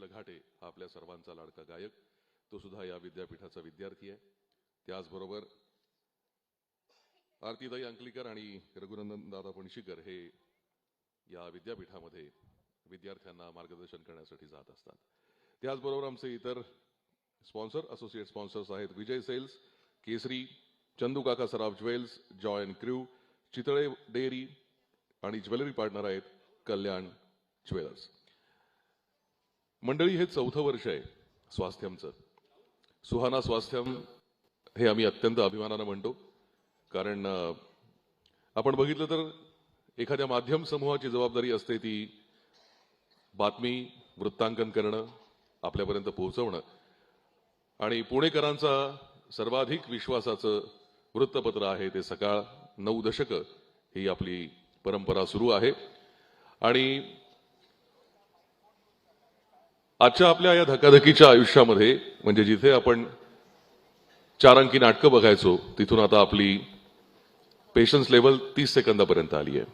लघाटे हा आपल्या सर्वांचा लाडका गायक. तो सुद्धा या विद्यापीठाचा विद्यार्थी आहे. त्याचबरोबर आरतीदाई अंकलीकर आणि रघुनंदन दादा पणशीकर हे या विद्यापीठामध्ये विद्यार्थ्यांना मार्गदर्शन करण्यासाठी जात असतात. त्याचबरोबर आमचे इतर स्पॉन्सर असोसिएट स्पॉन्सर्स आहेत विजय Sales Kesari Chandu Kaka Saraf Jewels joy and crew Chitale Dairy आणि ज्वेलरी पार्टनर आहेत कल्याण ज्वेलर्स. मंडळी हे चौथं वर्ष आहे स्वास्थ्यमचं. सुहाना स्वास्थ्यम हे आम्ही अत्यंत अभिमानानं म्हणतो. कारण आपण बघितलं तर एखाद्या माध्यम समूहाची जबाबदारी असते ती बातमी वृत्तांकन करणं आपल्यापर्यंत पोहोचवणं. आणि पुणेकरांचा सर्वाधिक विश्वासाचं वृत्तपत्र आहे ते सकाळ नऊ दशकं ही आपली परंपरा सुरू आहे. आणि आजच्या आपल्या या धकाधकीच्या आयुष्यामध्ये म्हणजे जिथे आपण चार अंकी नाटकं बघायचो तिथून आता आपली पेशन्स लेवल तीस सेकंदापर्यंत आली आहे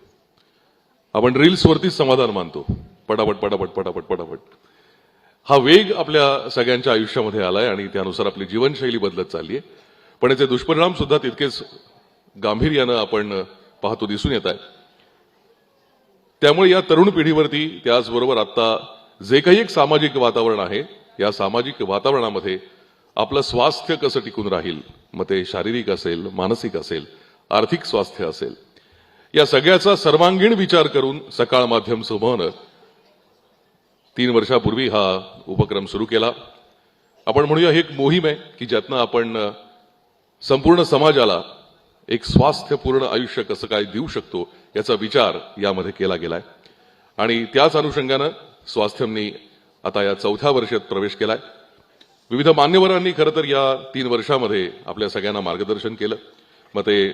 आपण रील्सवरतीच समाधान मानतो. पटापट पटापट पटापट पटापट. हा वेग आपल्या सगळ्यांच्या आयुष्यामध्ये आलाय आणि त्यानुसार आपली जीवनशैली बदलत चालली आहे पण याचे दुष्परिणाम सुद्धा तितकेच गांभीर्यानं आपण पाहतो दिसून येत आहे त्यामुळे या तरुण पिढीवरती त्याचबरोबर आता जे काही एक सामाजिक वातावरण आहे या सामाजिक वातावरणामध्ये आपलं स्वास्थ्य कसं टिकून राहील मग ते शारीरिक असेल मानसिक असेल आर्थिक स्वास्थ्य असेल या सगळ्याचा सर्वांगीण विचार करून सकाळ माध्यम समूहानं तीन वर्षापूर्वी हा उपक्रम सुरू केला. आपण म्हणूया ही एक मोहीम आहे की ज्यातनं आपण संपूर्ण समाजाला एक स्वास्थ्यपूर्ण आयुष्य कसं काय देऊ शकतो याचा विचार यामध्ये केला गेलाय. आणि त्याच अनुषंगानं स्वास्थ्यमनी आता या चौथ्या वर्षात प्रवेश केलाय. विविध मान्यवरांनी खरं तर या तीन वर्षामध्ये आपल्या सगळ्यांना मार्गदर्शन केलं. मग ते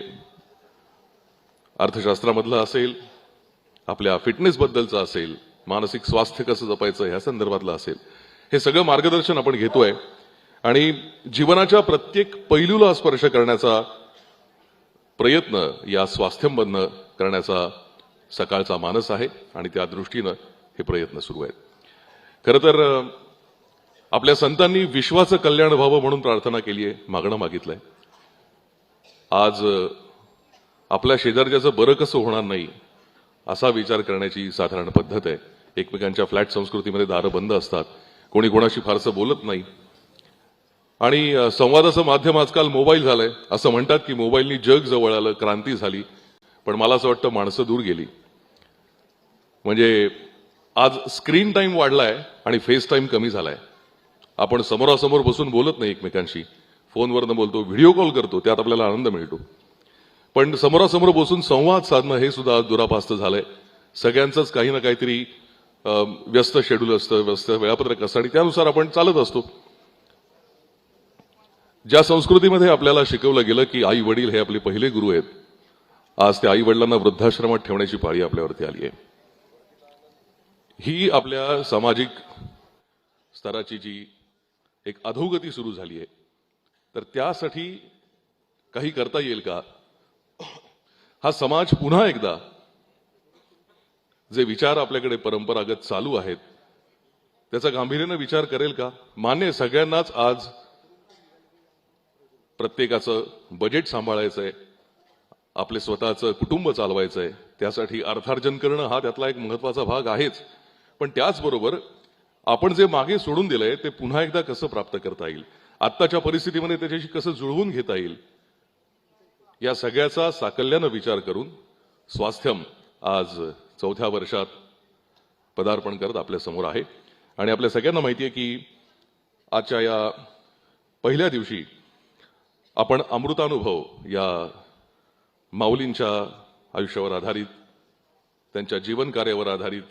अर्थशास्त्रामधलं असेल आपल्या फिटनेसबद्दलचं असेल मानसिक स्वास्थ्य कसं जपायचं ह्या संदर्भातलं असेल हे सगळं मार्गदर्शन आपण घेतोय. आणि जीवनाच्या प्रत्येक पैलूला स्पर्श करण्याचा प्रयत्न या स्वास्थ्यमधनं करण्याचा सकाळचा मानस आहे. आणि त्या दृष्टीनं हे प्रयत्न सुरू आहेत. खरं तर आपल्या संतांनी विश्वाचं कल्याण व्हावं म्हणून प्रार्थना केली आहे मागणं मागितलंय. आज आपल्या शेजारच्याचं बरं कसं होणार नाही असा विचार करण्याची साधारण पद्धत आहे. एकमेकांच्या फ्लॅट संस्कृतीमध्ये दारं बंद असतात कोणी कोणाशी फारसं बोलत नाही. आणि संवादाचं माध्यम आजकाल मोबाईल झालंय. असं म्हणतात की मोबाईलनी जग जवळ आलं क्रांती झाली पण मला असं वाटतं माणसं दूर गेली. म्हणजे आज स्क्रीन टाईम वाढलाय आणि फेस टाईम कमी झालाय. आपण समोरासमोर बसून बोलत नाही एकमेकांशी. फोनवरनं बोलतो व्हिडिओ कॉल करतो त्यात आपल्याला आनंद मिळतो. पण समोरासमोर बसून संवाद साधणं हे सुद्धा दुरापास्त झालंय. सगळ्यांचंच काही ना काहीतरी व्यस्त शेड्यूल असतं व्यस्त वेळापत्रक असतं आणि त्यानुसार आपण चालत असतो. ज्या संस्कृतीमध्ये आपल्याला शिकवलं गेलं की आई वडील हे आपले पहिले गुरु आहेत आज त्या आई वडिलांना वृद्धाश्रमात ठेवण्याची पाळी आपल्यावरती आली आहे ही आपल्या सामाजिक स्तराची जी एक अधोगती सुरू झाली आहे तर त्यासाठी काही करता येईल का? हा समाज पुन्हा एकदा जे विचार आपल्याकडे परंपरागत चालू आहेत त्याचा गांभीर्यानं विचार करेल का? मान्य सगळ्यांनाच आज प्रत्येकाचं बजेट सांभाळायचं आहे आपले स्वतःचं कुटुंब चालवायचं आहे त्यासाठी अर्थार्जन करणं हा त्यातला एक महत्त्वाचा भाग आहेच. पण त्याचबरोबर आपण जे मागे सोडून दिलंय ते पुन्हा एकदा कसं प्राप्त करता येईल? आत्ताच्या परिस्थितीमध्ये त्याच्याशी कसं जुळवून घेता येईल? या सगळ्याचा साकल्यानं विचार करून स्वास्थ्यम आज चौथ्या वर्षात पदार्पण करत आपल्यासमोर आहे. आणि आपल्या सगळ्यांना माहिती आहे की आजच्या या पहिल्या दिवशी आपण अमृतानुभव या माऊलींच्या आयुष्यावर आधारित त्यांच्या जीवन कार्यावर आधारित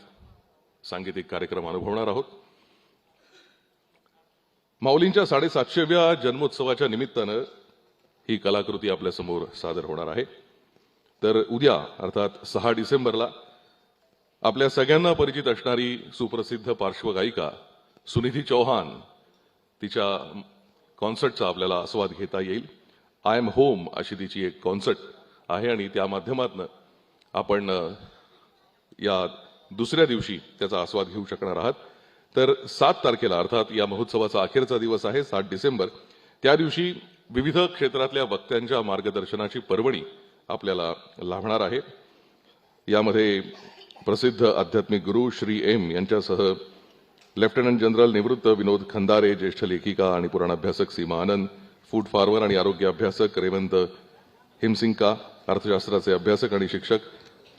सांगीतिक कार्यक्रम अनुभवणार आहोत. माऊलींच्या साडेसातशेव्या जन्मोत्सवाच्या निमित्तानं ही कलाकृती आपल्यासमोर सादर होणार आहे. तर उद्या अर्थात सहा डिसेंबरला आपल्या सगळ्यांना परिचित असणारी सुप्रसिद्ध पार्श्वगायिका सुनिधी चौहान तिच्या कॉन्सर्टचा आपल्याला आस्वाद घेता येईल. आय एम होम अशी तिची एक कॉन्सर्ट आहे आणि त्या माध्यमातनं आपण या दुसऱ्या दिवशी त्याचा आस्वाद घेऊ शकणार आहात. तर सात तारखेला अर्थात या महोत्सवाचा अखेरचा दिवस आहे सात डिसेंबर. त्या दिवशी विविध क्षेत्रातल्या वक्त्यांच्या मार्गदर्शनाची पर्वणी आपल्याला लाभणार आहे. यामध्ये प्रसिद्ध आध्यात्मिक गुरु श्री एम यांच्यासह लेफ्टनंट जनरल निवृत्त विनोद खंदारे ज्येष्ठ लेखिका आणि पुराणाभ्यासक सीमा आनंद फूड फार्मर आणि आरोग्य अभ्यासक रेवंत हिमसिंका अर्थशास्त्राचे अभ्यासक आणि शिक्षक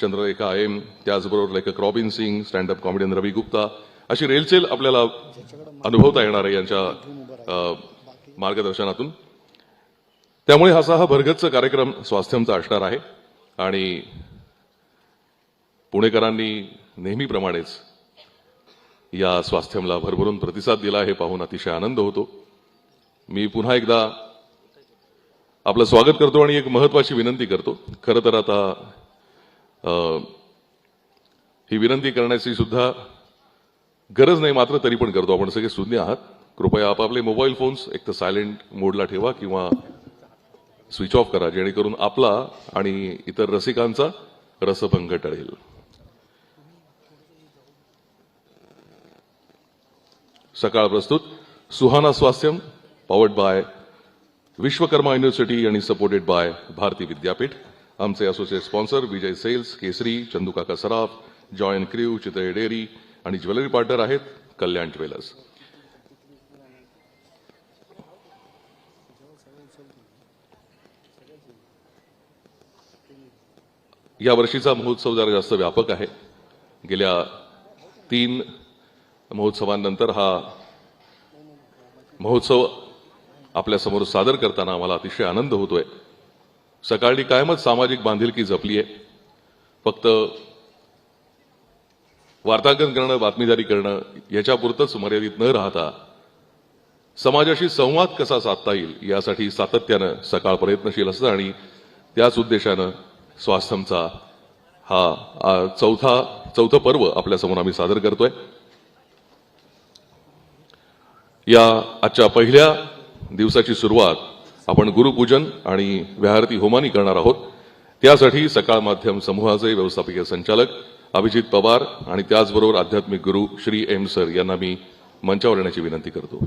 चंद्ररेखा एम त्याचबरोबर लेखक Robin Singh stand up comedian Ravi Gupta अशी रेलचेल आपल्याला अनुभवता येणार आहे यांच्या मार्गदर्शनातून. त्यामुळे असा हा भरगच्च कार्यक्रम स्वास्थ्यमचा असणार आहे आणि पुणेकरांनी नेहमीप्रमाणेच या स्वास्थ्यमला भरभरून प्रतिसाद दिला हे पाहून अतिशय आनंद होतो. मी पुन्हा एकदा आपलं स्वागत करतो आणि एक महत्वाची विनंती करतो. खरं तर आता ही विनंती करण्याची सुद्धा गरज नाही मात्र तरी पण करतो. आपण सगळे शून्य आहात. कृपया आपापले मोबाईल फोन्स एक तर सायलेंट मोडला ठेवा किंवा स्विच ऑफ करा जेणेकरून आपला आणि इतर रसिकांचा रसभंग टळेल. सकाळ प्रस्तुत. Suhana Swasthyam powered by Vishwakarma University आणि सपोर्टेड बाय भारती विद्यापीठ. आमचे associate sponsor Vijay Sales Kesari Chandukaka Saraf join crew Chitale dairy आणि ज्वेलरी पार्टनर आहेत कल्याण ज्वेलर्स. या वर्षीचा महोत्सव जरा जास्त व्यापक आहे. गेल्या तीन महोत्सवांनंतर हा महोत्सव आपल्यासमोर सादर करताना आम्हाला अतिशय आनंद होतोय. सकाळी कायमच सामाजिक बांधिलकी जपली आहे फक्त वार्तांकन करणं बातमीदारी करणं याच्यापुरतंच मर्यादित न राहता समाजाशी संवाद कसा साधता येईल यासाठी सातत्यानं सकाळ प्रयत्नशील असतं आणि त्याच उद्देशानं स्वास्थमचा हा चौथा चौथं पर्व आपल्यासमोर आम्ही सादर करतोय. या आजच्या पहिल्या दिवसाची सुरुवात आपण गुरुपूजन आणि व्याहारती होमानी करणार आहोत. त्यासाठी सकाळ माध्यम समूहाचे व्यवस्थापकीय संचालक अभिजित पवार आणि त्याचबरोबर आध्यात्मिक गुरु श्री एम सर यांना मी मंचावर येण्याची विनंती करतो.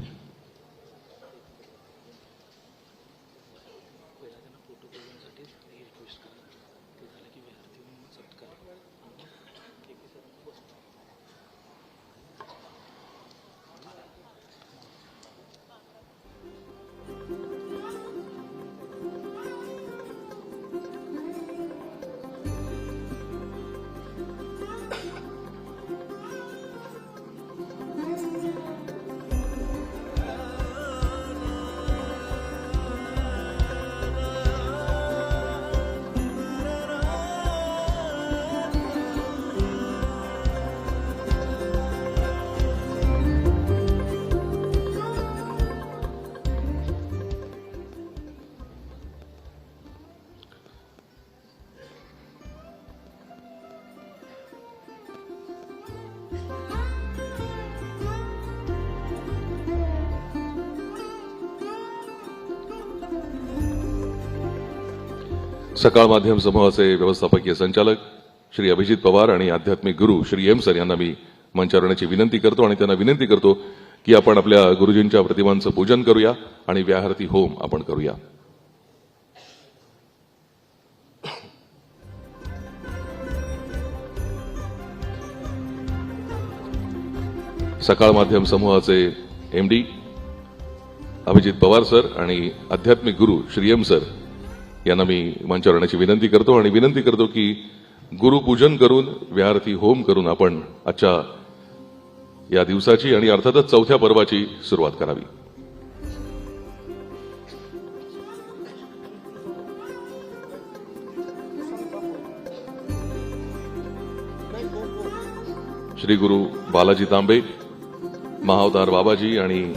सकाळ माध्यम समूहाचे व्यवस्थापकीय संचालक श्री अभिजित पवार आणि आध्यात्मिक गुरु श्री एम सर यांना मी मंचावर येण्याची विनंती करतो आणि त्यांना विनंती करतो की आपण आपल्या गुरुजींच्या प्रतिमांचं पूजन करूया आणि व्याहरती होम आपण करूया. सकाळ माध्यम समूहाचे M D Abhijit Pawar sir आणि आध्यात्मिक गुरु श्री एम सर यांना मी मंचावर येण्याची विनंती करतो आणि विनंती करतो की गुरुपूजन करून व्यार्थी होम करून आपण आजच्या या दिवसाची आणि अर्थातच चौथ्या पर्वाची सुरुवात करावी. श्री गुरु बालाजी तांबे महावतार बाबाजी आणि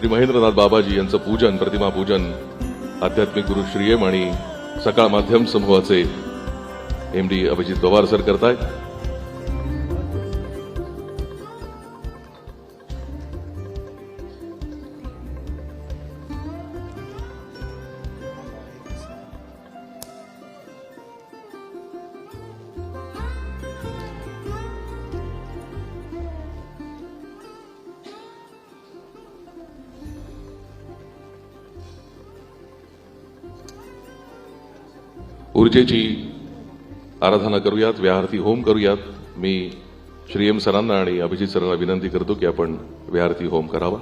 श्री महेंद्रनाथ बाबाजी यांचं पूजन प्रतिमा पूजन आध्यात्मिक गुरु श्री एम आणि सकाळ माध्यम समूहाचे M D Abhijit Pawar sir करतायत. ऊर्जेची आराधना करूयात व्याहार्थी होम करूयात. मी श्री एम सरांना आणि अभिजित सरांना विनंती करतो की आपण व्याहारती होम करावा.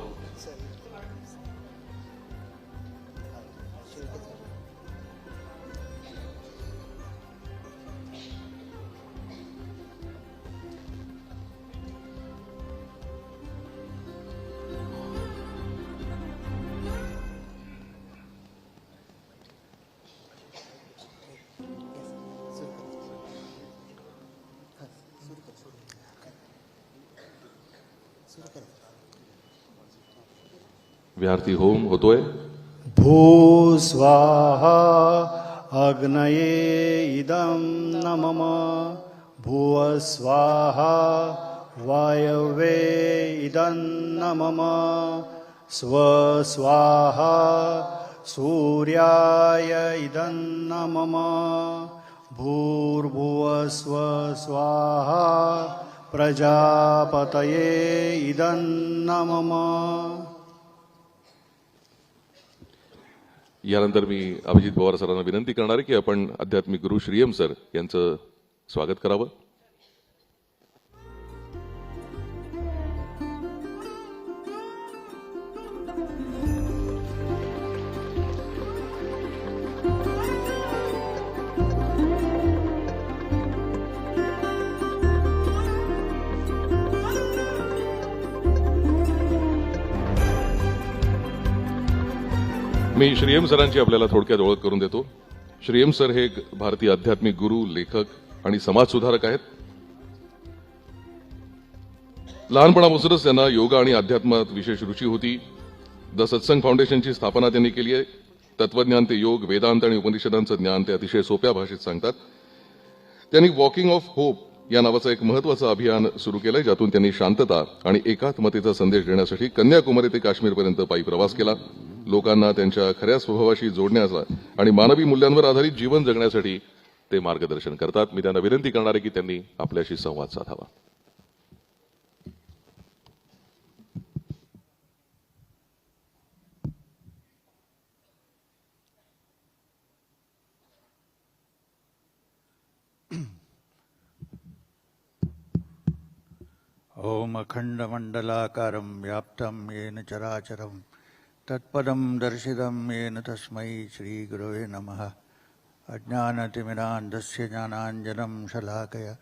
व्याहार्थी होम होतोय। भू स्वाहा अग्नये इदं न मम भुव स्वाहा वायवे इदं न मम स्वस्वाहा सूर्याय इदं न मम भूर्भुवस्व स्वाहा प्रजापतये इदं न मम यानंतर मी अभिजित पवार सरांना विनंती करणार आहे की आपण आध्यात्मिक गुरु श्रीयम सर यांचं स्वागत करावं. मी श्रीयम सरांची आपल्याला थोडक्यात ओळख करून देतो. श्रीयम सर हे एक भारतीय आध्यात्मिक गुरु लेखक आणि समाजसुधारक आहेत. लहानपणापासूनच त्यांना योगा आणि अध्यात्मात विशेष रुची होती. द सत्संग फाउंडेशनची स्थापना त्यांनी केली आहे. तत्वज्ञान ते योग वेदांत आणि उपनिषदांचं ज्ञान ते अतिशय सोप्या भाषेत सांगतात. त्यांनी वॉकिंग ऑफ होप या नावाचं एक महत्वाचं अभियान सुरू केलंय ज्यातून त्यांनी शांतता आणि एकात्मतेचा संदेश देण्यासाठी कन्याकुमारी ते काश्मीरपर्यंत पायी प्रवास केला. लोकांना त्यांच्या खऱ्या स्वभावाशी जोडण्याचा आणि मानवी मूल्यांवर आधारित जीवन जगण्यासाठी ते मार्गदर्शन करतात. मी त्यांना विनंती करणार आहे की त्यांनी आपल्याशी संवाद साधावा. ॐ अखण्डमण्डलाकारं व्याप्तं येन चराचरं, तत्पदं दर्शितं येन तस्मै श्रीगुरवे नमः। अज्ञानतिमिरान्धस्य ज्ञानाञ्जनं शलाकय,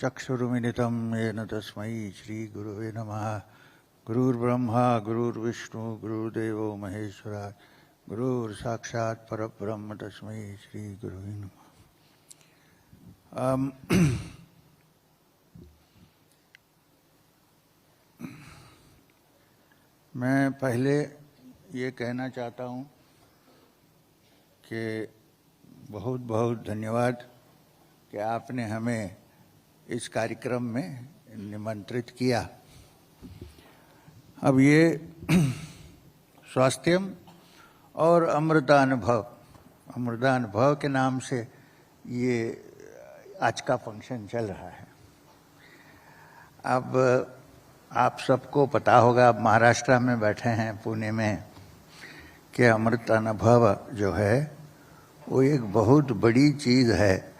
चक्षुरुमिलितं येन तस्मै श्रीगुरुवे नमः। गुरुर्ब्रह्मा, गुरुर्विष्णु गुरुदेवो महेश्वरा, गुरुर्साक्षात् परब्रह्म तस्मै श्रीगुरुवे नमः। मैं पहले ये कहना चाहता हूँ कि बहुत बहुत धन्यवाद कि आपने हमें इस कार्यक्रम में निमंत्रित किया। अब ये स्वास्थ्यम और अमृतानुभव अमृतानुभव के नाम से ये आज का फ़ंक्शन चल रहा है। अब आप सबको पता होगा, आप महाराष्ट्र में बैठे हैं, पुणे में, कि अमृत अनुभव जो है, वो एक बहुत बड़ी चीज़ है,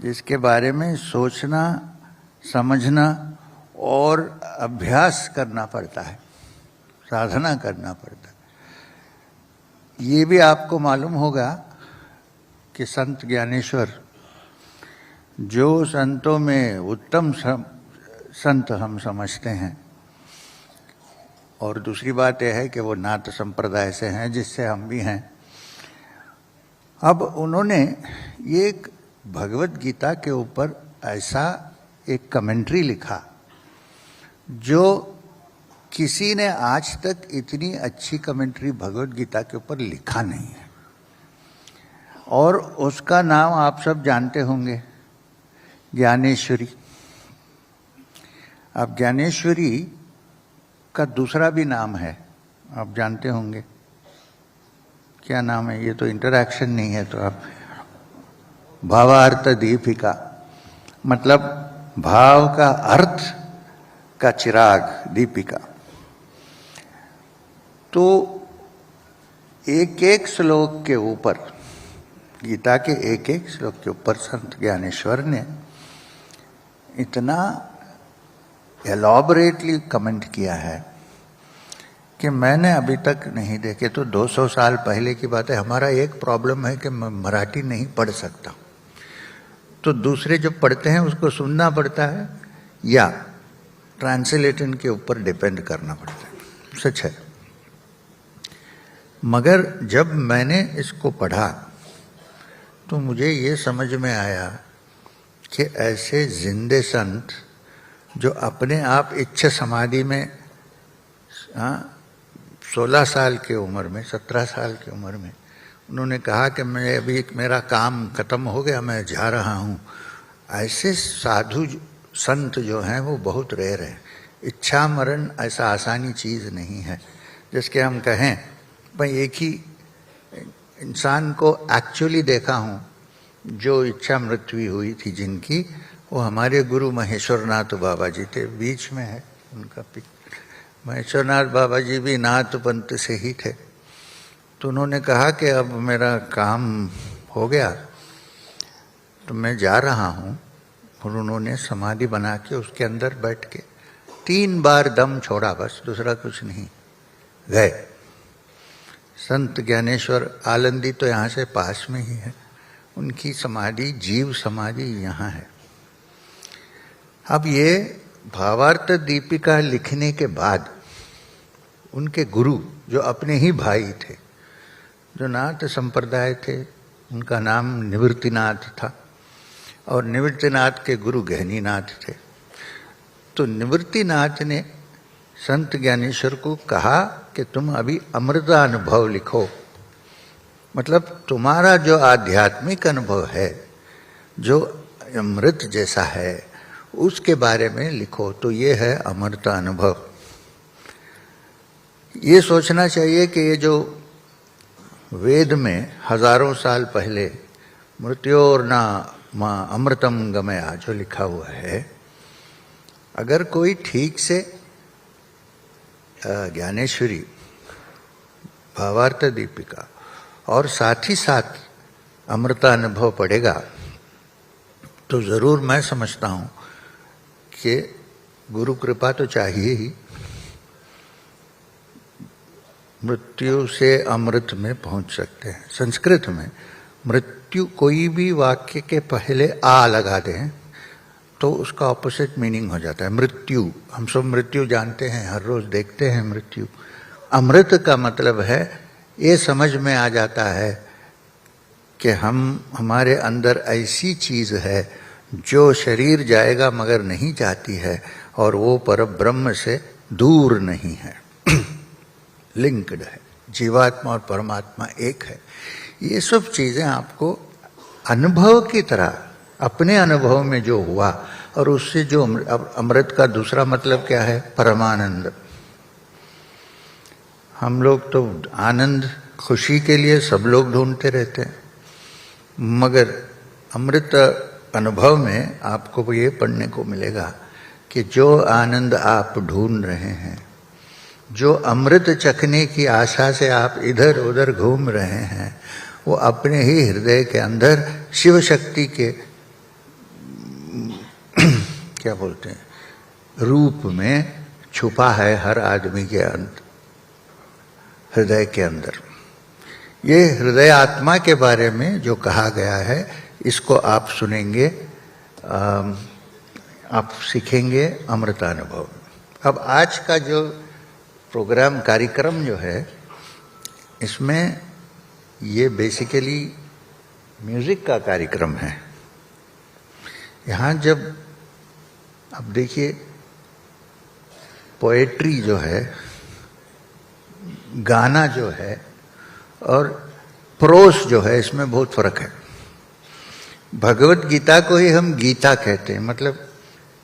जिसके बारे में सोचना, समझना और अभ्यास करना पड़ता है, साधना करना पड़ता है। ये भी आपको मालूम होगा कि संत ज्ञानेश्वर, जो संतों में उत्तम संत हम समझते हैं और दूसरी बात यह है कि वो नाथ संप्रदाय से हैं, जिससे हम भी हैं। अब उन्होंने ये एक भगवत गीता के ऊपर ऐसा एक कमेंट्री लिखा, जो किसी ने आज तक इतनी अच्छी कमेंट्री भगवत गीता के ऊपर लिखा नहीं है। और उसका नाम आप सब जानते होंगे, ज्ञानेश्वरी। अब ज्ञानेश्वरी का दूसरा भी नाम है, आप जानते होंगे। क्या नाम है? ये तो इंटरैक्शन नहीं है तो आप भावार्थ दीपिका। मतलब भाव का अर्थ का चिराग दीपिका। तो एक एक श्लोक के ऊपर, गीता के एक एक श्लोक के ऊपर संत ज्ञानेश्वर ने इतना एलॉबरेटली कमेंट किया है कि मैंने अभी तक नहीं देखे तो 200 साल पहले की बात है, हमारा एक प्रॉब्लम है कि मैं मराठी नहीं पढ़ सकता। तो दूसरे जो पढ़ते हैं, उसको सुनना पड़ता है, या ट्रांसलेटन के ऊपर डिपेंड करना पड़ता है। सच है। मगर जब मैंने इसको पढ़ा तो मुझे ये समझ में आया कि ऐसे जिंदे संत जो अपने आप इच्छा समाधि में सोलह साल की उम्र में, सत्रह साल की उम्र में, उन्होंने कहा कि मैं अभी मेरा काम खत्म हो गया, मैं जा रहा हूँ। ऐसे साधु संत जो हैं, वो बहुत रेयर हैं। इच्छा मरण ऐसा आसानी चीज़ नहीं है। जिसके हम कहें, मैं एक ही इंसान को एक्चुअली देखा हूँ, जो इच्छा मृत्यु हुई थी जिनकी वो हमारे गुरु महेश्वरनाथ बाबा जी थे, बीच में है उनका पिक। महेश्वरनाथ बाबा जी भी नाथ पंथ से ही थे। तो उन्होंने कहा कि अब मेरा काम हो गया तो मैं जा रहा हूँ। और उन्होंने समाधि बना के उसके अंदर बैठ के तीन बार दम छोड़ा, बस दूसरा कुछ नहीं। गए। संत ज्ञानेश्वर आलंदी तो यहाँ से पास में ही है। उनकी समाधि, जीव समाधि यहाँ है। अब ये भावार्थ दीपिका लिखने के बाद उनके गुरु, जो अपने ही भाई थे, जो नाथ संप्रदाय थे, उनका नाम निवृत्तिनाथ था और निवृत्तिनाथ के गुरु गहनीनाथ थे। तो निवृत्तिनाथ ने संत ज्ञानेश्वर को कहा कि तुम अभी अमृता अनुभव लिखो। मतलब तुम्हारा जो आध्यात्मिक अनुभव है, जो अमृत जैसा है उसके बारे में लिखो तो ये है अमृत अनुभव। ये सोचना चाहिए कि ये जो वेद में हज़ारों साल पहले मृत्योर ना माँ अमृतम गमया जो लिखा हुआ है, अगर कोई ठीक से ज्ञानेश्वरी, भावार्थ दीपिका और साथ ही साथ अमृता अनुभव पड़ेगा तो ज़रूर मैं समझता हूँ कि गुरु कृपा तो चाहिए ही। मृत्यु से अमृत में पहुँच सकते हैं। संस्कृत में मृत्यु कोई भी वाक्य के पहले आ लगा दें तो उसका ऑपोजिट मीनिंग हो जाता है। मृत्यु, हम सब मृत्यु जानते हैं, हर रोज देखते हैं मृत्यु। अमृत का मतलब है, ये समझ में आ जाता है कि हम, हमारे अंदर ऐसी चीज़ है जो शरीर जाएगा मगर नहीं जाती है, और वो पर ब्रह्म से दूर नहीं है। लिंक्ड है। जीवात्मा और परमात्मा एक है। ये सब चीज़ें आपको अनुभव की तरह, अपने अनुभव में जो हुआ, और उससे जो अमृत का दूसरा मतलब क्या है? परमानंद। हम लोग तो आनंद, खुशी के लिए सब लोग ढूंढते रहते हैं। मगर अमृत अनुभव में आपको ये पढ़ने को मिलेगा कि जो आनंद आप ढूंढ रहे हैं, जो अमृत चखने की आशा से आप इधर उधर घूम रहे हैं, वो अपने ही हृदय के अंदर शिव शक्ति के, क्या बोलते हैं, रूप में छुपा है हर आदमी के अंत, हृदय के अंदर। ये हृदय आत्मा के बारे में जो कहा गया है इसको आप सुनेंगे आप सीखेंगे अमृतानुभव। अब आज का जो प्रोग्राम कार्यक्रम जो है, इसमें ये बेसिकली म्यूज़िक का कार्यक्रम है। यहाँ जब अब देखिए पोएट्री जो है, गाना जो है, और प्रोस जो है, इसमें बहुत फ़र्क है। भगवत गीता को ही हम गीता कहते हैं। मतलब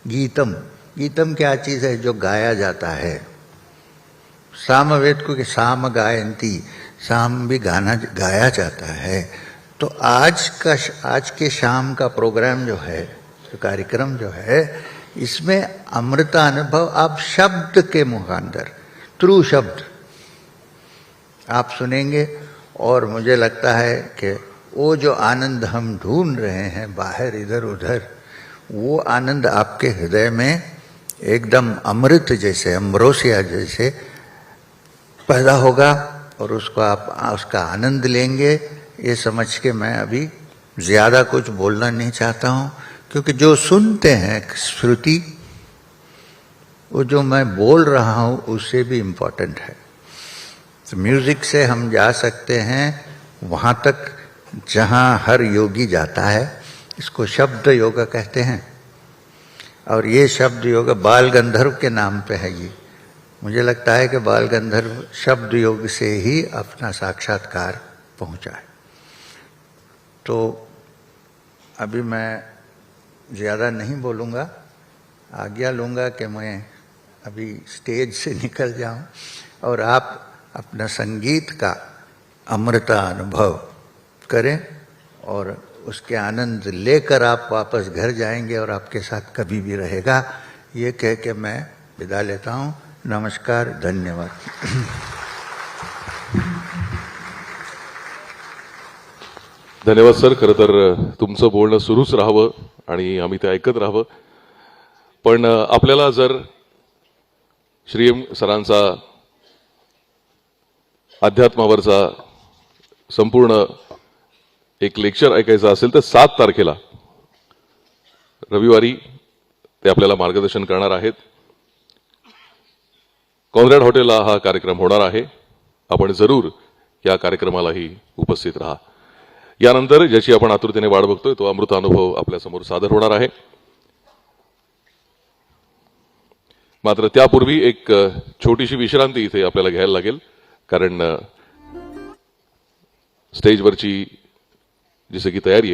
गीतम। गीतम क्या चीज़ है जो गाया जाता है? सामवेद को कि साम गायंती शाम भी गाना गाया जाता है। तो आज का आज के शाम का प्रोग्राम जो है, जो कार्यक्रम जो है, इसमें अमृता अनुभव आप शब्द के मुखांतर थ्रू शब्द आप सुनेंगे और मुझे लगता है कि वो जो आनंद हम ढूंढ रहे हैं, बाहर, इधर, उधर, वो आनंद आपके हृदय में एकदम अमृत जैसे अम्ब्रोसिया जैसे पैदा होगा और उसको आप, उसका आनंद लेंगे। ये समझ के मैं अभी ज़्यादा कुछ बोलना नहीं चाहता हूँ, क्योंकि जो सुनते हैं श्रुति, वो जो मैं बोल रहा हूँ, उससे भी इम्पोर्टेंट है। तो म्यूज़िक से हम जा सकते हैं, वहाँ तक जहाँ हर योगी जाता है, इसको शब्द योग कहते हैं। और ये शब्द योग बाल गंधर्व के नाम पे है ये। मुझे लगता है कि बाल गंधर्व शब्द योग से ही अपना साक्षात्कार पहुँचा है। तो अभी मैं ज़्यादा नहीं बोलूँगा, आज्ञा लूँगा कि मैं अभी स्टेज से निकल जाऊँ और आप अपना संगीत का अमृता अनुभव करें और उसके आनंद लेकर आप वापस घर जाएंगे और आपके साथ कभी भी रहेगा। ये कह के मैं विदा लेता हूँ। नमस्कार धन्यवाद। धन्यवाद सर खरं तर तुमचं बोलणं सुरूच राहावं आणि आम्ही ते ऐकत राहावं. पण आपल्याला जर श्रीम सरांचा अध्यात्मावरचा संपूर्ण एक लेक्चर ऐकायचं असेल तर सात तारखेला रविवारी ते आपल्याला मार्गदर्शन करणार आहेत. कॉन्रॅड हॉटेलला हा कार्यक्रम होणार आहे. आपण जरूर या कार्यक्रमालाही उपस्थित राहा. यानंतर ज्याची आपण आतुरतेने वाट बघतोय तो अमृत अनुभव आपल्यासमोर सादर होणार आहे. मात्र त्यापूर्वी एक छोटीशी विश्रांती इथे आपल्याला घ्यायला लागेल. कारण स्टेजवरची di sekitar